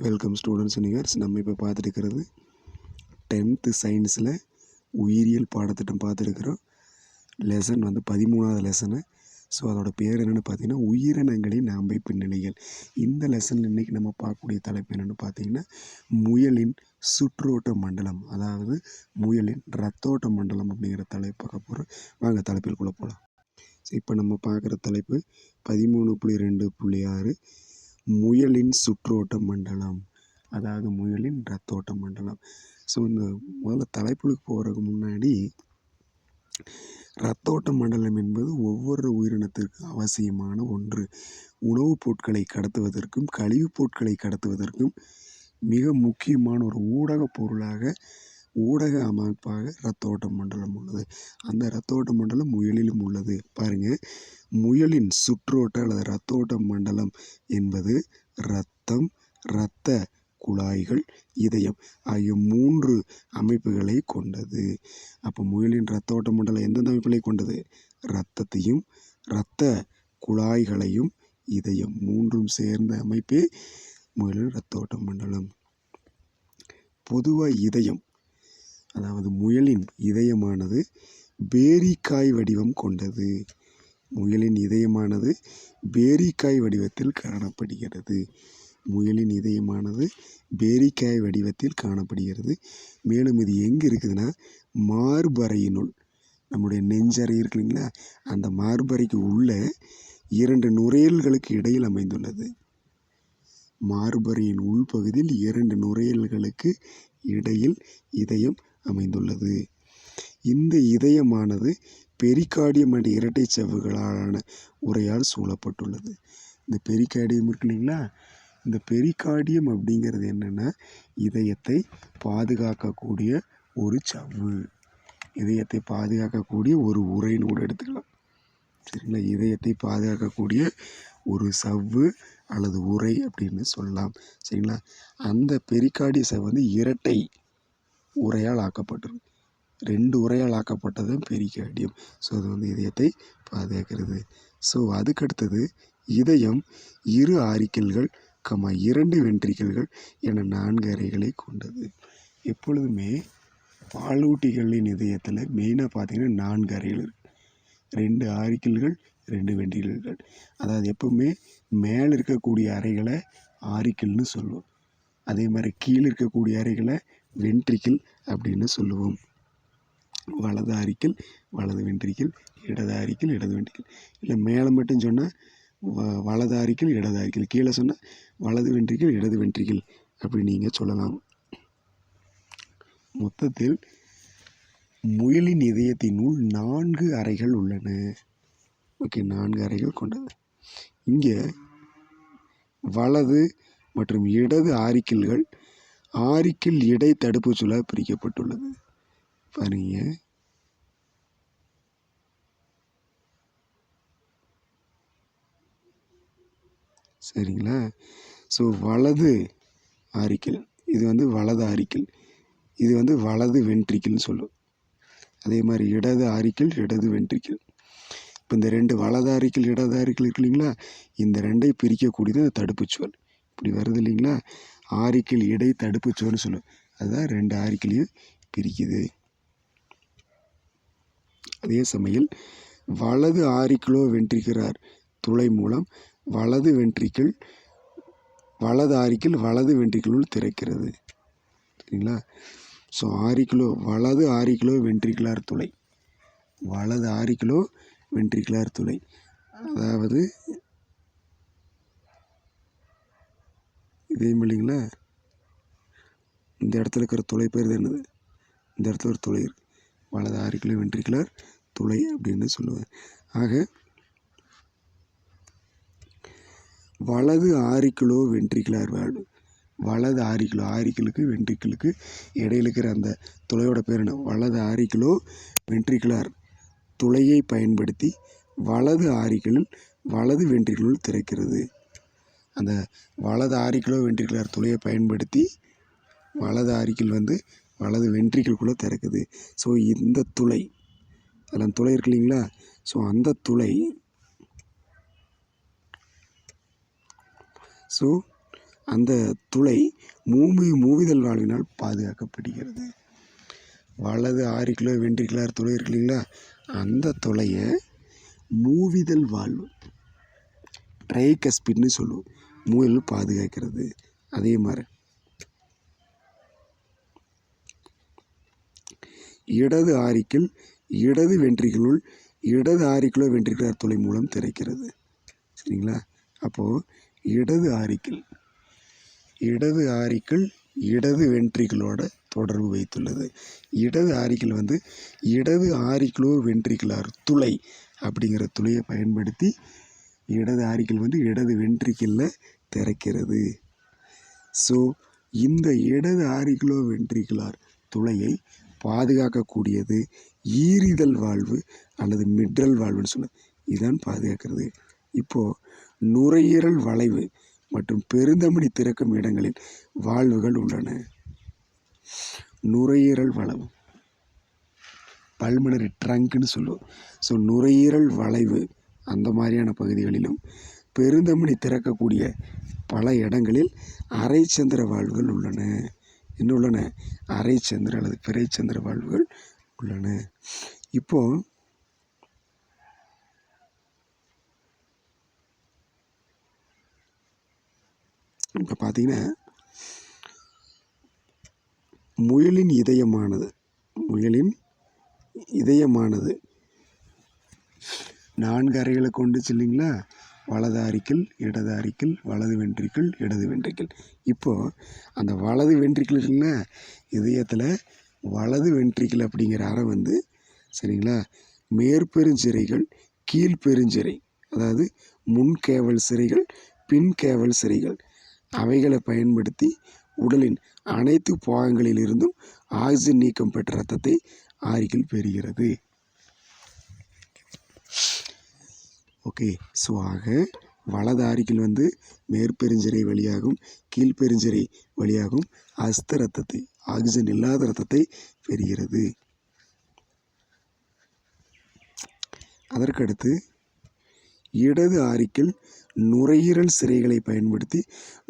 Welcome students universe நம்ம இப்போ பார்த்துருக்கிறது tenth சயின்ஸில் உயிரியல் பாடத்திட்டம் பார்த்துருக்குறோம். லெசன் வந்து பதிமூணாவது லெசனு ஸோ அதோட பேர் என்னென்னு பார்த்தீங்கன்னா உயிரினங்களின் அமைப்பு நிலைகள் இந்த லெசனில் இன்றைக்கி நம்ம பார்க்கக்கூடிய தலைப்பு என்னென்னு பார்த்தீங்கன்னா முயலின் சுற்றோட்ட மண்டலம். அதாவது முயலின் ரத்தோட்ட மண்டலம் அப்படிங்கிற தலைப்பு பார்க்க போகிறோம் வாங்க தலைப்பிற்குள்ளே போகலாம் ஸோ இப்போ நம்ம பார்க்குற தலைப்பு பதிமூணு புள்ளி ரெண்டு புள்ளி ஆறு முயலின் சுற்றோட்ட மண்டலம். அதாவது முயலின் ரத்தோட்ட மண்டலம். ஸோ இந்த முதல்ல தலைப்புக்கு போகிறதுக்கு முன்னாடி ரத்தோட்ட மண்டலம் என்பது ஒவ்வொரு உயிரினத்திற்கும் அவசியமான ஒன்று. உணவுப் பொருட்களை கடத்துவதற்கும் கழிவுப் பொருட்களை கடத்துவதற்கும் மிக முக்கியமான ஒரு ஊடக பொருளாக ஊடக அமைப்பாக இரத்தோட்ட மண்டலம் உள்ளது. அந்த இரத்தோட்ட மண்டலம் முயலிலும் உள்ளது. பாருங்கள் முயலின் சுற்றோட்ட அல்லது இரத்தோட்ட மண்டலம் என்பது இரத்தம் இரத்த குழாய்கள் இதயம் ஆகிய மூன்று அமைப்புகளை கொண்டது. அப்போ முயலின் இரத்தோட்ட மண்டலம் எந்தெந்த அமைப்புகளை கொண்டது? இரத்தத்தையும் இரத்த குழாய்களையும் இதயம் மூன்றும் சேர்ந்த அமைப்பே முயலின் இரத்தோட்ட மண்டலம். பொதுவாக இதயம் அதாவது முயலின் இதயமானது பேரிக்காய் வடிவம் கொண்டது. முயலின் இதயமானது பேரிக்காய் வடிவத்தில் காணப்படுகிறது. முயலின் இதயமானது பேரிக்காய் வடிவத்தில் காணப்படுகிறது. மேலும் இது எங்கே இருக்குதுன்னா மார்பறையினுள். நம்முடைய நெஞ்சறை இருக்கு இல்லைங்களா? அந்த மார்பறைக்கு உள்ள இரண்டு நுரையல்களுக்கு இடையில் அமைந்துள்ளது. மார்பறையின் உள்பகுதியில் இரண்டு நுரையல்களுக்கு இடையில் இதயம் அமைந்துள்ளது. இந்த இதயமானது பெரிகார்டியம் அண்ட் இரட்டை செவ்வுகளாலான உரையால் சூழப்பட்டுள்ளது. இந்த பெரிகார்டியம் இருக்கு இல்லைங்களா? இந்த பெரிகார்டியம் அப்படிங்கிறது என்னென்னா இதயத்தை பாதுகாக்கக்கூடிய ஒரு சவ்வு. இதயத்தை பாதுகாக்கக்கூடிய ஒரு உரைன்னு கூட எடுத்துக்கலாம். சரிங்களா? இதயத்தை பாதுகாக்கக்கூடிய ஒரு சவ்வு அல்லது உரை அப்படின்னு சொல்லலாம். சரிங்களா? அந்த பெரிகார்டிய சவ் வந்து இரட்டை. உரையால் ஆக்கப்பட்டிருக்கு ரெண்டு உரையால் ஆக்கப்பட்டது பெரிகார்டியம் ஸோ அது வந்து இதயத்தை பாதுகாக்கிறது. ஸோ அதுக்கடுத்தது இதயம் இரு ஆரிக்கல்கள் கமா இரண்டு வென்ட்ரிக்கல்கள் என நான்கு அறைகளை கொண்டது. எப்பொழுதுமே பாலூட்டிகளின் இதயத்தில் மெயினாக பார்த்திங்கன்னா நான்கு அறைகள் ரெண்டு ஆரிக்கல்கள் ரெண்டு வென்ட்ரிக்கல்கள். அதாவது எப்பவுமே மேலே இருக்கக்கூடிய அறைகளை ஆரிக்கல்னு சொல்லுவோம். அதே மாதிரி கீழே இருக்கக்கூடிய அறைகளை வென்ட்ரிக்கிள் அப்படின்னு சொல்லுவோம். வலது ஆரிக்கல் வலது வென்ட்ரிக்கிள் இடது ஆரிக்கல் இடது வென்ட்ரிக்கிள் இல்லை மேலே மட்டும் சொன்னால் வ வலது ஆரிக்கல் இடது ஆரிக்கல் கீழே சொன்னால் வலது வென்ட்ரிக்கிள் இடது வென்ட்ரிக்கிள் அப்படி நீங்கள் சொல்லலாம். மொத்தத்தில் முயலின் இதயத்தினுள் நான்கு அறைகள் உள்ளன. ஓகே நான்கு அறைகள் கொண்டது. இங்கே வலது மற்றும் இடது ஆரிக்கிள்கள் ஆரிக்கில் இடை தடுப்பு சுழ பிரிக்கப்பட்டுள்ளது. பாருங்க. சரிங்களா? ஸோ வலது ஆரிக்கல் இது வந்து வலது ஆரிக்கல் இது வந்து வலது வென்ட்ரிக்கிள்னு சொல்லும். அதே மாதிரி இடது ஆரிக்கல் இடது வென்ட்ரிக்கிள். இப்போ இந்த ரெண்டு வலது ஆரிக்கல் இடது ஆரிக்கல் இருக்கு இல்லைங்களா? இந்த ரெண்டை பிரிக்கக்கூடியது அந்த தடுப்புச்சுவல் இப்படி வருது இல்லைங்களா? ஆரிக்கல் இடை தடுப்பு தடுப்புச்சுவல்னு சொல்லும் அதுதான் ரெண்டு ஆரிக்கலையும் பிரிக்குது. அதே சமயம் வலது ஆரிக்கிலோ வென்றிக்கிறார் துளை மூலம் வலது வென்றிக்கள் வலது ஆரிக்கில் வலது வென்ட்ரிக்கிளுள் திறக்கிறது. சரிங்களா? ஸோ ஆரிக்கிலோ வலது ஆரிக்கிலோ வென்ட்ரிகுலார் துளை. வலது ஆரிக்கிலோ வென்ட்ரிகுலார் துளை. அதாவது இதே பில்டிங்கில் இந்த இடத்துல இருக்கிற துளை பேர் என்னது? இந்த இடத்துல ஒரு துளை வலது ஆரிக்கிலோ வென்ட்ரிகுலர் துளை அப்படின்னு சொல்லுவேன் ஆக வலது ஆரிக்கிலோ வென்ட்ரிகுலார் வேல்டு வலது ஆரிக்கிலோ ஆரிக்கிலுக்கு வென்ட்ரிக்கிளுக்கு இடையில இருக்கிற அந்த துளையோட பேர் என்ன? வலது ஆரிக்கிலோ வென்ட்ரிகுலார் துளையை பயன்படுத்தி வலது ஆரிக்கிளில் வலது வென்ட்ரிக்கிளுள் திறக்கிறது. அந்த வலது ஆரிக்கிலோ வென்ட்ரிகுலர் துளையை பயன்படுத்தி வலது ஆரிக்கில் வந்து வலது வென்ட்ரிக்கிள்குள்ளே திறக்குது. ஸோ இந்த துளை அதில் துளை இருக்கு இல்லைங்களா? ஸோ அந்த துளை ஸோ அந்த துளை மூமி மூவிதல் வாழ்வினால் பாதுகாக்கப்படுகிறது. வலது ஆரிக்குலோ வென்ட்ரிகுலர் துளை இருக்கு இல்லைங்களா? அந்த துளையை மூவிதல் வாழ்வு ட்ரைகஸ்பின்னு சொல்லுவோம். முயல் பாதுகாக்கிறது. அதே மாதிரி. இடது ஆரிக்கில் இடது வென்றிகளுள் இடது ஆரிக்குலோ வென்ட்ரிகுலர் துளை மூலம் திறக்கிறது. சரிங்களா? அப்போது இடது ஆரிக்கில் இடது ஆரிக்கிள் இடது வென்ட்ரிகளோட தொடர்பு வைத்துள்ளது. இடது ஆரிக்கிள் வந்து இடது ஆரிக்கிலோ வென்ட்ரிகுலர் துளை அப்படிங்கிற துளையை பயன்படுத்தி இடது ஆரிக்கிள் வந்து இடது வென்ட்ரிக்கிளில் திறக்கிறது. ஸோ இந்த இடது ஆரிக்கிலோ வென்ட்ரிகுலார் துளையை பாதுகாக்கக்கூடியது ஈரிதல் வாழ்வு அல்லது மிட்ரல் வாழ்வுன்னு சொல்ல இதுதான் பாதுகாக்கிறது. இப்போது நுரையீரல் வளைவு மற்றும் பெருந்தமணி திறக்கும் இடங்களில் வாழ்வுகள் உள்ளன. நுரையீரல் வளைவு. பல்மனரி ட்ரங்க்னு சொல்லுவோம். ஸோ நுரையீரல் வளைவு அந்த மாதிரியான பகுதிகளிலும் பெருந்தமணி திறக்கக்கூடிய பல இடங்களில் அரைச்சந்திர வாழ்வுகள் உள்ளன. என்ன உள்ளன அரைச்சந்திர அல்லது பிறைச்சந்திர வாழ்வுகள் உள்ளன. இப்போ இப்போ பார்த்தீங்கன்னா முயலின் இதயமானது முயலின் இதயமானது நான்கு அறைகளை கொண்டுச்சு இல்லைங்களா? வலது அரிக்கில் இடது அரிக்கில் வலது வென்ட்ரிக்கிள் இடது வென்ட்ரிக்கிள் இப்போது அந்த வலது வென்ட்ரிக்கிள் இருக்குங்களா இதயத்தில் வலது வென்ட்ரிக்கிள் அப்படிங்கிற அறை வந்து சரிங்களா? மேற்பெருஞ்சிறைகள் கீழ்பெருஞ்சிறை அதாவது முன்கேவல் பின் கேவல் சிறைகள் அவைகளை பயன்படுத்தி உடலின் அனைத்து பாகங்களிலிருந்தும் ஆக்சிஜன் நீக்கம் பெற்ற ரத்தத்தை ஆரிக்கில் பெறுகிறது. ஓகே. ஸோ ஆக வலது ஆரிக்கில் வந்து மேற்பெருஞ்சிரை வழியாகும் கீழ்பெருஞ்சிரை வழியாகும் அஸ்த ரத்தத்தை ஆக்சிஜன் இல்லாத ரத்தத்தை பெறுகிறது. அதற்கடுத்து இடது ஆரிக்கில் நுரையீரல் சிறைகளை பயன்படுத்தி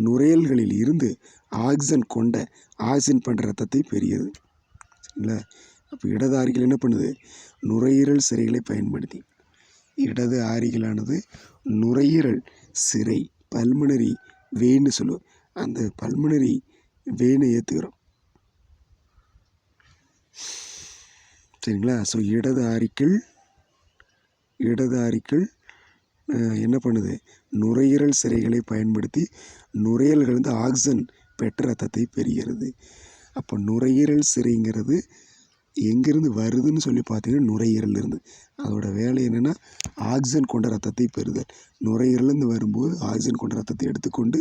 நுரையல்களில் இருந்து ஆக்சிஜன் கொண்ட ஆக்சிஜன் பண்ணுற ரத்தத்தை பெரியது இல்லை? அப்போ இடது ஆரிக்கில் என்ன பண்ணுது? நுரையீரல் சிறைகளை பயன்படுத்தி. இடது ஆரிகளானது நுரையீரல் சிறை பல்மனரி வேன்னு சொல்லுவோம். அந்த பல்மனரி வேனை ஏற்றுக்கிறோம் சரிங்களா? ஸோ இடது ஆரிக்கள் இடது ஆரிக்கள் என்ன பண்ணுது? நுரையீரல் சிறைகளை பயன்படுத்தி நுரையீரல்கள் வந்து ஆக்சிஜன் பெற்ற ரத்தத்தை பெறுகிறது. அப்போ நுரையீரல் சிறைங்கிறது எங்கேருந்து வருதுன்னு சொல்லி பார்த்தீங்கன்னா நுரையீரல் இருந்து அதோட வேலை என்னென்னா ஆக்சிஜன் கொண்ட ரத்தத்தை பெறுதல். நுரையீரலேருந்து வரும்போது ஆக்சிஜன் கொண்ட ரத்தத்தை எடுத்துக்கொண்டு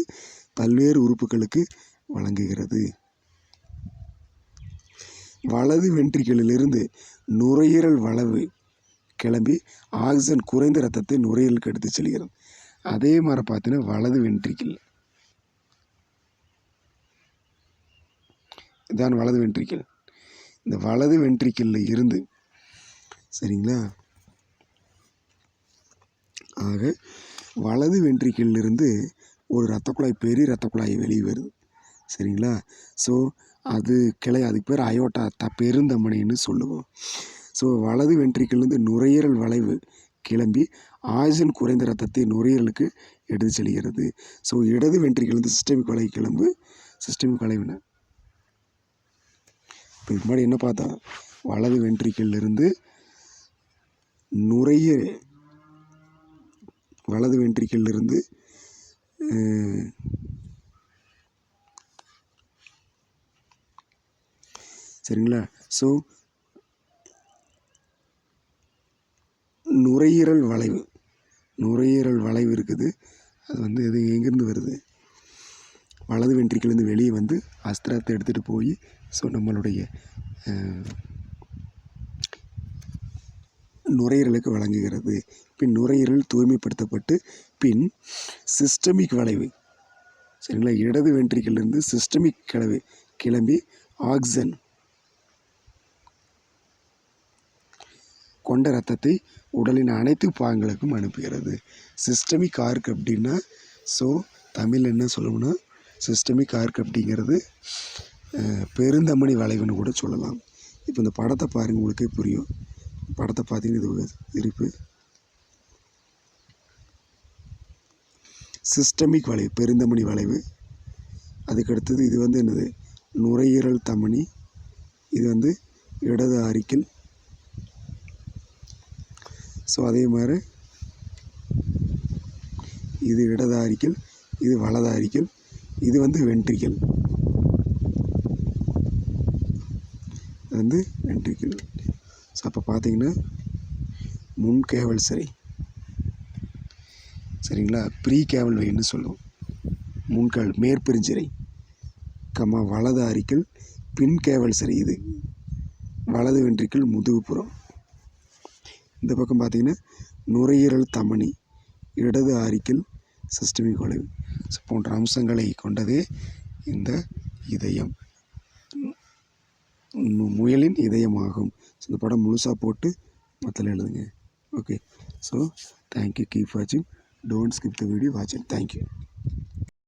பல்வேறு உறுப்புகளுக்கு வழங்குகிறது. வலது வென்ட்ரிகளிலிருந்து நுரையீரல் வளவு கிளம்பி ஆக்சிஜன் குறைந்த ரத்தத்தை நுரையீரலுக்கு எடுத்து செல்கிறது. அதே மாதிரி பார்த்தீங்கன்னா வலது வென்ட்ரிக்கிள் இதான் வலது வென்ட்ரிக்கிள் இந்த வலது வென்ட்ரிக்கிளில் இருந்து சரிங்களா? ஆக வலது வென்ட்ரிக்கிளில் இருந்து ஒரு ரத்தக்குழாய் குழாய் பெரிய ரத்தக்குழாய் குழாய் வெளியே வருது சரிங்களா? ஸோ அது கிளை அதுக்கு பேர் அயோட்டா த பெருந்தமணின்னு சொல்லுவோம். ஸோ வலது வென்ட்ரிக்கிளிருந்து நுரையீரல் வளைவு கிளம்பி ஆக்சிஜன் குறைந்த ரத்தத்தை நுரையீரலுக்கு எடுத்து செல்கிறது. ஸோ இடது வென்ட்ரிக்கிளிருந்து சிஸ்டமிக் வளைவு கிளம்பு சிஸ்டமிக் வளைவுன இப்போ இதுக்கு முன்னாடி என்ன பார்த்தா வலது வென்ட்ரிக்கிளிருந்து நுரைய வலது வென்ட்ரிக்கிளிருந்து சரிங்களா? ஸோ நுரையீரல் வளைவு நுரையீரல் வளைவு இருக்குது. அது வந்து எது எங்கேருந்து வருது? வலது வென்ட்ரிக்கிலேருந்து வெளியே வந்து அஸ்திரத்தை எடுத்துகிட்டு போய் ஸோ நம்மளுடைய நுரையீரலுக்கு வழங்குகிறது. பின் நுரையீரல் தூய்மைப்படுத்தப்பட்டு பின் சிஸ்டமிக் வளைவு சரிங்களா? இடது வென்ட்ரிக்கிலிருந்து சிஸ்டமிக் கிளவு கிளம்பி ஆக்சிஜன் கொண்ட ரத்தத்தை உடலின் அனைத்து பாகங்களுக்கும் அனுப்புகிறது. சிஸ்டமிக் ஆர்க் அப்படின்னா ஸோ தமிழ் என்ன சொல்லணும்னா சிஸ்டமிக் ஆர்க் அப்படிங்கிறது பெருந்தமணி வளைவுன்னு கூட சொல்லலாம். இப்போ இந்த படத்தை பாருங்கள் உங்களுக்கே புரியும். படத்தை பார்த்தீங்கன்னா இது இருப்பு. சிஸ்டமிக் வளைவு பெருந்தமணி வளைவு. அதுக்கு அடுத்தது இது வந்து என்னது? நுரையீரல் தமனி. இது வந்து இடது ஆரிக்கில். ஸோ அதே மாதிரி இது இடது ஆரிக்கில் இது வலது இது வந்து வென்ட்ரிக்கல் இது வந்து வென்ட்ரிக்கல் ஸோ அப்போ பார்த்தீங்கன்னா முன் கேவல் சரி சரிங்களா? ப்ரீ கேவல் வெயின்னு சொல்லுவோம். முன்கால் மேற்பெருஞ்சிறை. கம்மா வலது அரிக்கல் பின் கேவல் சரி இது. வலது வென்றிக்கல் முதுகுப்புறம். இந்த பக்கம் பார்த்தீங்கன்னா நுரையீரல் தமணி இடது ஆரிக்கல் சிஸ்டமிக் வளைவு ஸோ போன்ற அம்சங்களை கொண்டதே இந்த இதயம். முயலின் இதயமாகும். ஸோ இந்த படம் முழுசாக போட்டு மொத்தத்தில் எழுதுங்க. ஓகே ஸோ தேங்க்யூ கீப் வாட்சிங் டோன்ட் ஸ்கிப் த வீடியோ வாட்சிங் தேங்க்யூ